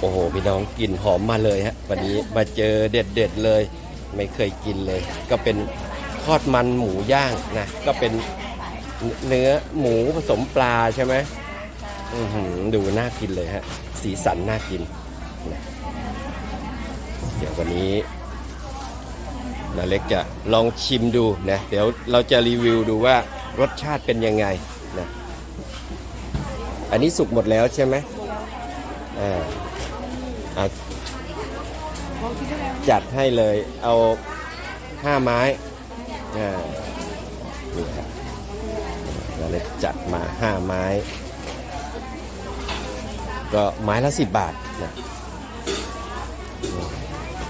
โอ้โหพี่น้องกลิ่นหอมมาเลยฮะวันนี้มาเจอเด็ดๆเลย ไม่เคยกินเลย ก็เป็นทอดมันหมูย่างนะก็เป็นเนื้อหมูผสมปลาใช่ไหมอือหือดูน่ากินเลยฮะ สีสันน่ากินนะเดี๋ยววันนี้นาเล็กจะลองชิมดูนะ เดี๋ยวเราจะรีวิวดูว่ารสชาติเป็นยังไงนะ อันนี้สุกหมดแล้วใช่ไหมอ่า อะจัดให้เลยเอาห้าไม้อ่านี่ครับนาเล็กจัดมาห้าไม้ ก็ไม้ละสิบบาทนะ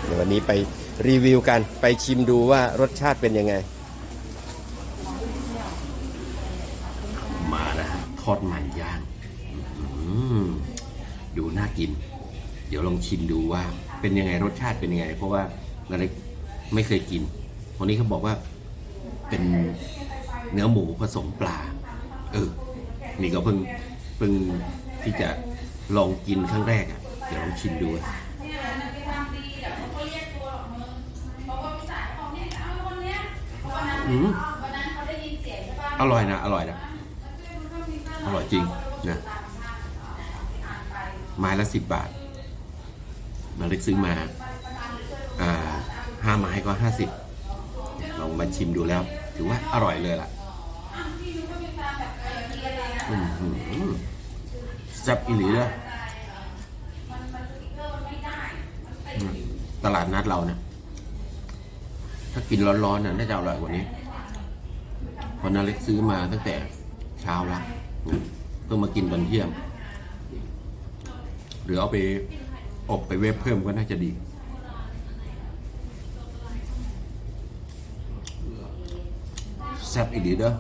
เดี๋ยววันนี้ไปรีวิวกันไปชิมดูว่ารสชาติเป็นยังไง มาแล้วฮะทอดมันย่างดูน่ากิน เดี๋ยวลองชิมดูว่าเป็นยังไงรสชาติเป็นยังไง เพราะว่านาเล็กไม่เคยกินวันนี้เขาบอกว่าเป็นเนื้อหมูผสมปลา เออ นี่ก็เพิ่งเพิ่งที่จะลองกินครั้งแรกอะ เดี๋ยวลองชิมดูอืมอร่อยนะ อร่อยนะ อร่อยจริงนะไม้ละสิบบาท มาเล็กซื้อมาห้าไม้ก็ห้าสิบลองมาชิมดูแล้ว ถือว่าอร่อยเลยล่ะอืมอืมอืมแซ่บอีหลีเลยตลาดนัดเราเนี่ยถ้ากินร้อนๆน่ะน่าจะอร่อยกว่านี้เพอนาเล็กซื้อมาตั้งแต่เช้าละเพิ่งมากินตอนเที่ยงหรือเอาไป อบไปเวฟเพิ่มก็น่าจะดีแซ่บอีกดีเด้อ